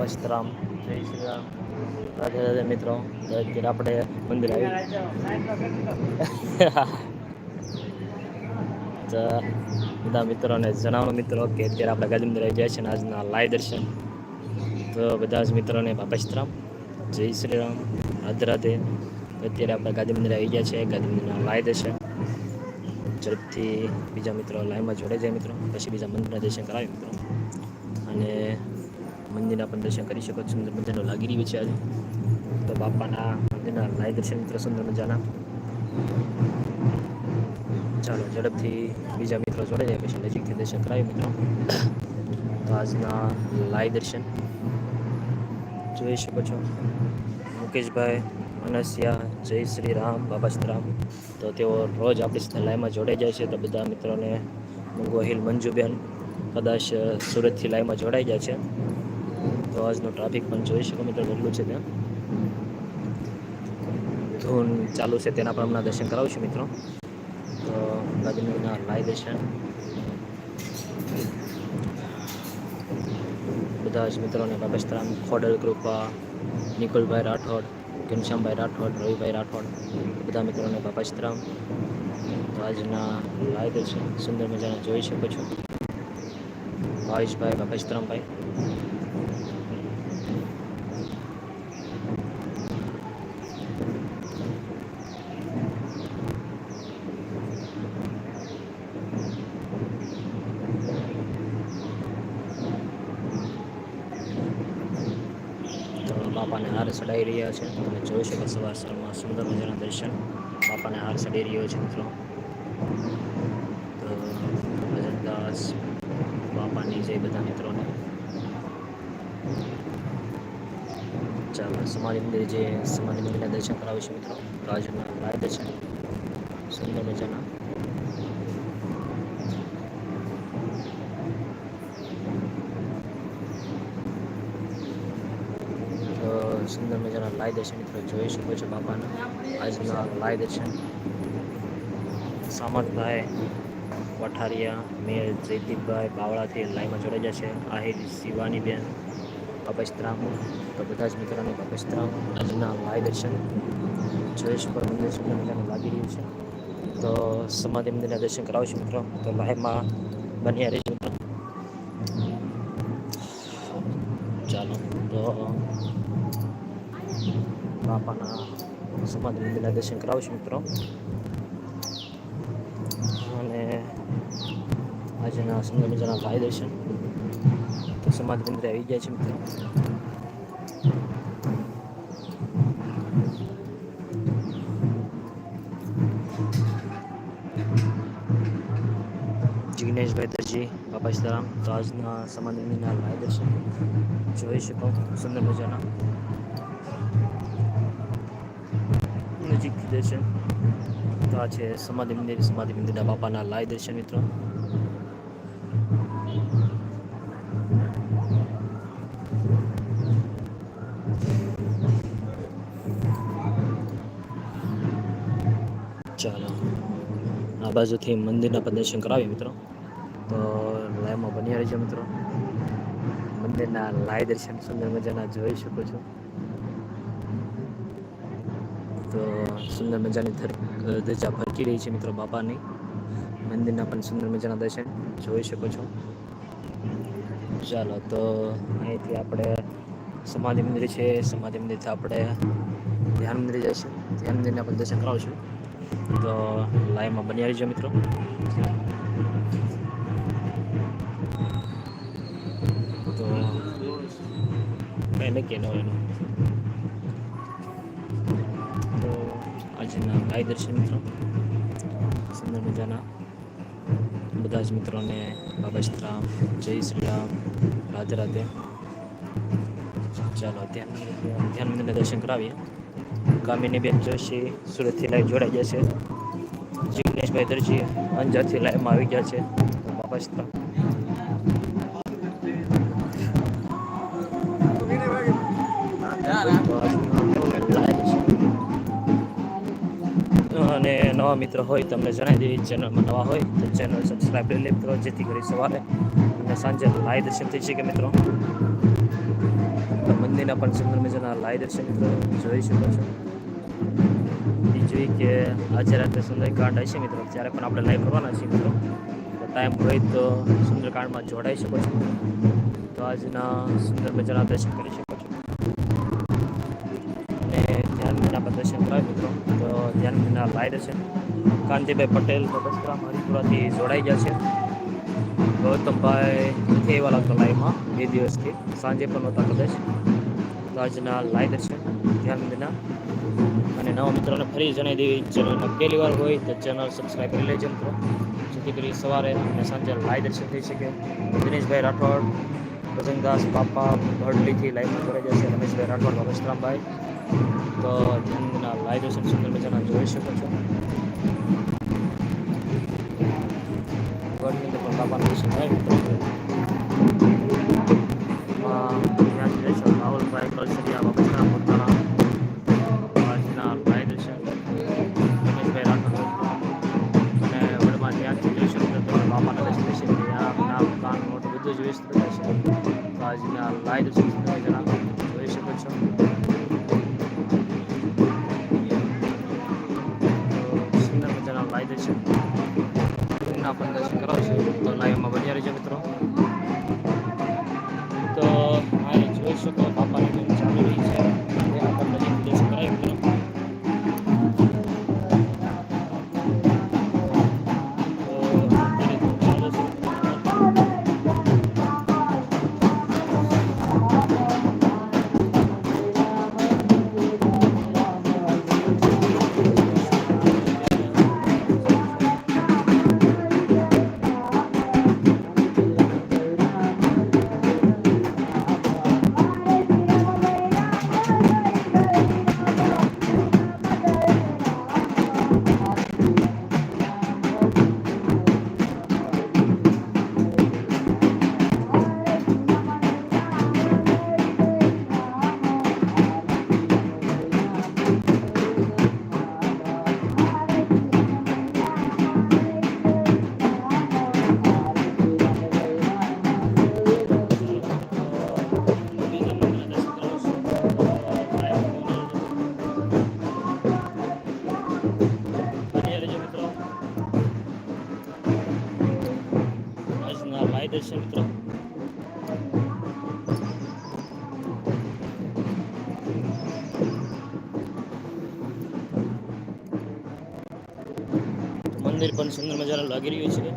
બાબા સીતારામ જય શ્રી રામ. રાધે રાધે મિત્રો તો અત્યારે આપણે મંદિર આવી બધા મિત્રોને જણાવો મિત્રો કે અત્યારે આપણે ગાંધી મંદિર આવી જાય છે આજના લાઈવ દર્શન. તો બધા જ મિત્રોને સીતારામ જય શ્રી રામ. રાધે રાધે. અત્યારે આપણે ગાંધી મંદિર આવી ગયા છે, ગાંધી મંદિરના લાઈવ દર્શન. ઝડપથી બીજા મિત્રો લાઈવમાં જોડે જાય મિત્રો. પછી બીજા મંદિરના દર્શન કરાવી મિત્રો. અને મંદિરના પણ દર્શન કરી શકો છો. સુંદર મજાનો લાગી રહ્યું છે આજે. તો બાપાના મંદિરના લાય દર્શન મિત્રો, સુંદર મજાના. ચાલો, ઝડપથી બીજા મિત્રો જોડે જાય પછી નજીકથી દર્શન કરાવી મિત્રો. તો આજના લાય દર્શન જોઈ શકો છો. મુકેશભાઈ, અનસ્યા, જય શ્રી રામ, બાબા રામ. તો તેઓ રોજ આપણી સાથે લાઈમાં જોડાઈ જાય છે. તો બધા મિત્રોને ગોહિલ મંજુબેન કદાચ સુરતથી લાઈવમાં જોડાઈ જાય છે. તો આજનો ટ્રાફિક પણ જોઈ શકો મિત્રો કેટલું છે ત્યાં. ધૂન ચાલુ છે, તેના પણ હમણાં દર્શન કરાવશું મિત્રો. તો ગાંધીનગરના લાઈ દર્શન બધા જ મિત્રોને બાબસ્તરામ, ખોડલ, કૃપા, નિકુલભાઈ રાઠોડ, ઘનશ્યામભાઈ રાઠોડ, રવિભાઈ રાઠોડ, બધા મિત્રોને બાબસ્તરામ. તો આજના લાઈવ દર્શન સુંદર મજાના જોઈ શકો છો. ભાવેશભાઈ, બાબસ્તરામભાઈ તો બાપાને હાર ચડાવી રહ્યા છે. તમે જોઈ શકો સવાર સવારમાં સુંદર મજાના દર્શન. બાપાને હાર ચડી રહ્યો છે મિત્રો. તો ભજનદાસ બાપાની જય બધા મિત્રોને. ચાલો, સમાધિ મંદિર જે સમાધિ મંદિરના દર્શન કરાવીશું મિત્રો. રાજના લાય દર્શન. સુંદર મજાના તો સુંદર મજાના લાય દર્શન મિત્રો જોઈ શકો છો બાપાના. આજના લાય દર્શન સામતભાઈ વઠારિયા મેર, જયદીપભાઈ, બાવળાથી લાઈમાં જોડાઈ જશે. આહિર, શિવાનીબેન બાપસ્ત્રામ તો બધા જ મિત્રોને બાપસ્ત્રામ આજના લાય દર્શન જોઈ શકો મંદિર સુંદર મજાનું લાગી રહ્યું છે. તો સમાધિ મંદિરના દર્શન કરાવશું મિત્રો. તો લાઈવમાં બન્યા રહીશું મિત્રો. ચાલો, તો બાપાના સમાધિ મંદિરના દર્શન કરાવશું મિત્રો અને આજના સુંદર મજાના ભાઈ દર્શન તો સમાધિ મંદિર આવી ગયા છે મિત્રો જિગ્નેશભાઈ દરજી બાપા સીતારામ તો આજના સમાધિ મંદિરના લાય દર્શન જોઈ શકો સુંદર મજાના દર્શન. તો આ છે સમાધિ મંદિર. સમાધિ મંદિરના બાપાના લાય દર્શન મિત્રો. ચાલો. આ બાજુથી મંદિરના પ્રદર્શન દર્શન કરાવીએ મિત્રો. તો લાઈવમાં બની રહેજો મિત્રો. મંદિરના લાય દર્શન. સુંદર મજાના જોઈ શકો છો. તો સુંદર મજાની ધજા ફરકી રહી છે મિત્રો બાપાની. મંદિરના પણ સુંદર મજાના દર્શન જોઈ શકો છો. ચાલો તો અહીંથી આપણે સમાધિ મંદિર છે. સમાધિ મંદિરથી આપણે ધ્યાન મંદિર જઈશું. ધ્યાન મંદિરના પણ દર્શન કરાવશું. તો લાઈવમાં બની રહીજો મિત્રો. તો, કંઈ નક્કી ન હોય એનું. આજના ભાઈ દર્શન મિત્રો. સુંદર મજાના. બધા જ મિત્રોને બાબા શ્રીરામ જય શ્રી રામ. રાધે રાધે. ચાલો ધ્યાન ધ્યાન મંદિરના દર્શન કરાવીએ. કામિની બેન જોશી સુરતથી લાઈવ જોડાઈ ગયા છે જિગ્નેશભાઈ દરજી અંજારથી લાઈવમાં આવી ગયા છે. બાબા નવા મિત્ર હોય, તમને જણાવી દેવી ચેનલમાં નવા હોય, તો ચેનલ સબસ્ક્રાઈબ કરી લે મિત્રો, જેથી કરી સવારે અને સાંજે લાઈવ દર્શન થઈ શકે મિત્રો. તો મંદિરના પણ સુંદર મજાના લાઈ દર્શન મિત્રો જોઈ શકો છો. બીજું કે આજે રાત્રે સુંદરકાંડ હશે મિત્રો, ત્યારે પણ આપણે લાઈવ કરવાના છીએ મિત્રો. તો ટાઈમ હોય તો સુંદરકાંડમાં જોડાઈ શકો છો. તો આજના સુંદર મજાના દર્શન કરી શકો છો. અને ધ્યાન પણ દર્શન કરાય મિત્રો તો ધ્યાન વિના લાઈ દર્શન કાંતિભાઈ પટેલ બગસરામ હરિપુરાથી જોડાઈ ગયા છે. ગૌતમભાઈ એવાલા એવા લાગતો લાઈવમાં બે દિવસથી. સાંજે પણ નહોતા કદાચ. તો આજના લાઈવ છે. ધ્યાન વિના. અને નવા મિત્રોને ફરી જણાવી દેવી ચેનલમાં પહેલી વાર હોય તો ચેનલ સબસ્ક્રાઈબ કરી લેજો મિત્રો. જેથી કરી સવારે અને સાંજે લાઈવ દર્શન થઈ શકે. દિનેશભાઈ રાઠોડ ભજનદાસ બાપા, ભડલીથી લાઈવમાં જોડાઈ જશે. રમેશભાઈ રાઠોડ ભગતરામભાઈ તો ધ્યાનના દર્શન સુંદર મજાના જોઈ શકો છો. અંદર પણ બાપાનું મિત્રો દર્શન મિત્રો. મંદિર પણ સુંદર મજાનું લાગી રહ્યું છે.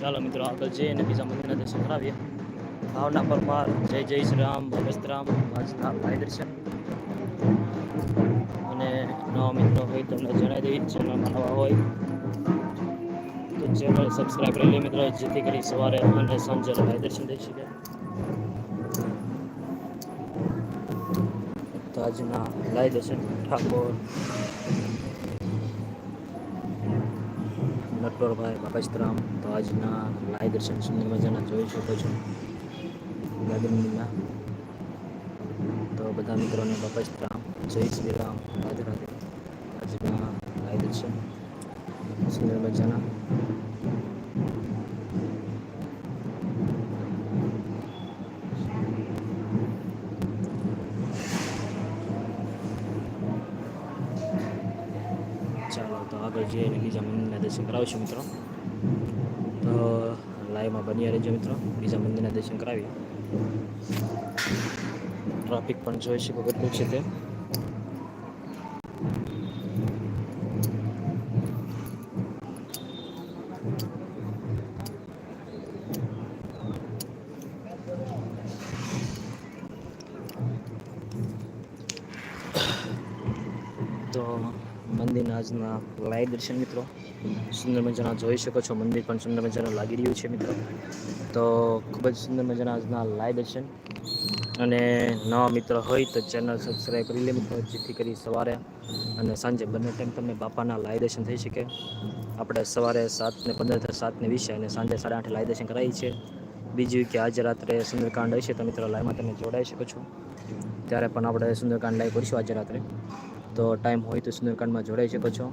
ચાલો મિત્રો આગળ જઈએ અને બીજા મંદિરના દર્શન કરાવીએ. ભાવના પરમાર, જય જય શ્રી રામ ભગતરામ ભાઈ દર્શન. અને નવા મિત્રો હોય તમને જણાવી દઈએ ચેનલમાં નવા હોય. ચેનલ સબસ્ક્રાઈબ કરી મિત્રો. જેથી કરી સવારે અને સાંજે દર્શન થઈ શકે. તો આજના લાઈ દર્શન ઠાકોર, નટવરભાઈ બાબાસ્તરામ તો આજના લાઈ દર્શન સુંદર મજાના જોઈ શકો છો. તો બધા મિત્રોને બાબાસ્તરામ જય શ્રી રામ. રાધે રાધે. આજના લાઈ દર્શન. સુંદર મજાના ચાલો તો આગળ જઈએ બીજા મંદિરના દર્શન કરાવીશું મિત્રો તો લાઈવમાં બન્યા રહેજો મિત્રો બીજા મંદિરના દર્શન કરાવીએ ટ્રાફિક પણ જોઈ શકો કેટલું છે તો મંદિરના આજના લાઈવ દર્શન મિત્રો. સુંદર મજાના જોઈ શકો છો, મંદિર પણ સુંદર મજાનું લાગી રહ્યું છે મિત્રો. તો ખૂબ જ સુંદર મજાના આજના લાઈવ દર્શન. અને નવા મિત્ર હોય તો ચેનલ સબસ્ક્રાઈબ કરી લે મિત્રો, જેથી કરી સવારે અને સાંજે બંને ટાઈમ તમને બાપાના લાઈવ દર્શન થઈ શકે. આપણે સવારે સાત ને પંદર સાત ને વીસે અને સાંજે સાડા આઠે લાઈવ દર્શન કરાવીએ છીએ બીજું કે આજે રાત્રે સુંદરકાંડ હશે તો મિત્રો લાઈવમાં તમે જોડાઈ શકો છો. ત્યારે પણ આપણે સુંદરકાંડ લાઈવ કરીશું આજે રાત્રે. તો ટાઈમ હોય તો સુંદરકાંડમાં જોડાઈ શકો છો.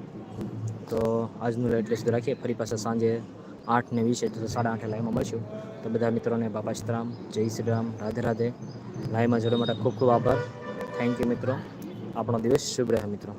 તો આજનું એટલે સુધી રાખીએ. ફરી પાછા સાંજે આઠ ને વીસે તો સાડા આઠે લાઈવમાં મળશું. તો બધા મિત્રોને બાપા સીતારામ જય શ્રી રામ, રાધે રાધે. લાઈવમાં જોડવા માટે ખૂબ ખૂબ આભાર. થેન્ક યુ મિત્રો. આપણો દિવસ શુભ રહે, મિત્રો.